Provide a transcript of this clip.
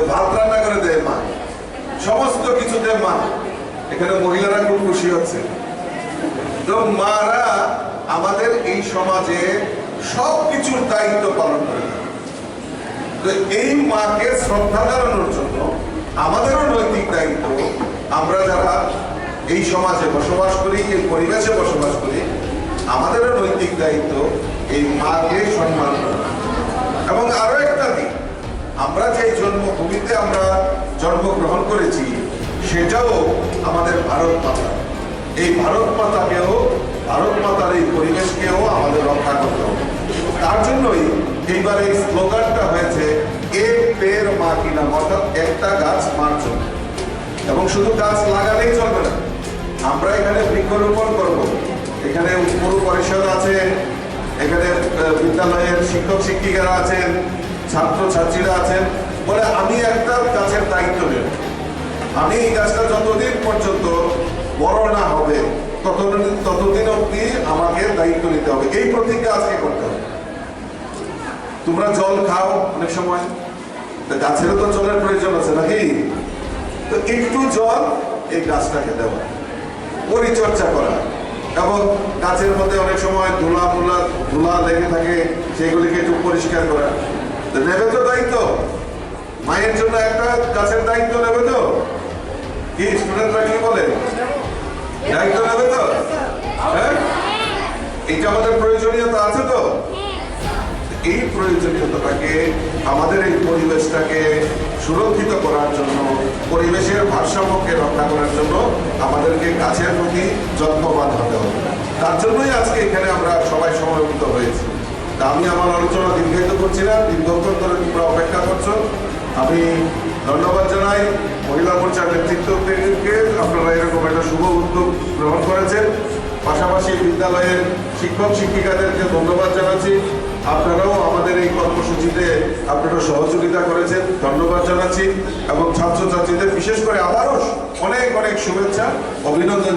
ভাত রান্না করে দেয় মা। সমস্ত কিছুতে মা। এখানে মহিলারা খুব খুশি হচ্ছে। তো মারা আমাদের এই সমাজে সব কিছুর দায়িত্ব পালন করে তো এই মাকে শ্রদ্ধা জানানোর জন্য আমাদেরও নৈতিক দায়িত্ব। আমরা যারা এই সমাজে বসবাস করি, এই পরিবেশে বসবাস করি, আমাদেরও নৈতিক দায়িত্ব এই মাকে সম্মান করা। এবং আরও একটা আমরা যে জন্মভূমিতে আমরা জন্মগ্রহণ করেছি, সেটাও আমাদের ভারত মাতা। এই ভারত মাতাকেও, ভারত মাতার এই পরিবেশকেও আমাদের রক্ষা করতে হবে। তার জন্যই এইবার এই স্লোগানটা হয়েছে এক পের মা কিনা অর্থাৎ একটা গাছ মার জন্য। এবং শুধু গাছ লাগালেই চলবে না, আমরা এখানে বৃক্ষরোপণ করব। এখানে পুরো পরিষদ আছে, এখানে বিদ্যালয়ের শিক্ষক শিক্ষিকারা আছেন ছাত্র ছাত্রীরা আছেন, বলে আমি একটা গাছের দায়িত্ব নেব। আমি এই গাছটা যতদিন পর্যন্ত বড় না হবে, ততদিন ততদিন অব্দি আমাকে দায়িত্ব নিতে হবে। এই প্রতিজ্ঞা আজকে করতে হবে। তোমরা জল খাও অনেক সময়। গাছেরও তো জলের প্রয়োজন আছে নাকি? তো একটু জল এই গাছটাকে দেওয়া। পরিচর্যা করা। এবং গাছের মধ্যে অনেক সময় ধুলা মুলা ধুলা লেগে থাকে, সেগুলিকে একটু পরিষ্কার করা। নেবে তো দায়িত্ব? মায়ের জন্য একটা গাছের দায়িত্ব নেবে তো কি স্টুডেন্টরা কি বলে? দায়িত্ব নেবে তো হ্যাঁ? এটা আমাদের প্রয়োজনীয়তা আছে তো? এই প্রয়োজনীয়তাটাকে, আমাদের এই পরিবেশটাকে সুরক্ষিত করার জন্য, পরিবেশের ভারসাম্যকে রক্ষা করার জন্য আমাদেরকে গাছের প্রতি যত্নবান হতে হবে। তার জন্যই আজকে এখানে আমরা সবাই সমবেত হয়েছি। তা আমি আমার আলোচনা দীর্ঘায়িত করছি না দীর্ঘক্ষণ ধরে তোমরা অপেক্ষা করছ। আমি ধন্যবাদ জানাই মহিলা মোর্চার নেতৃত্বকে আপনারা এরকম একটা শুভ উদ্যোগ গ্রহণ করেছেন। পাশাপাশি বিদ্যালয়ের শিক্ষক, শিক্ষিকাদেরকে ধন্যবাদ জানাচ্ছি। আপনারাও আমাদের এই কর্মসূচিতে আপনারা সহযোগিতা করেছেন, ধন্যবাদ জানাচ্ছি। এবং ছাত্রছাত্রীদের বিশেষ করে আবারও অনেক অনেক শুভেচ্ছা, অভিনন্দন।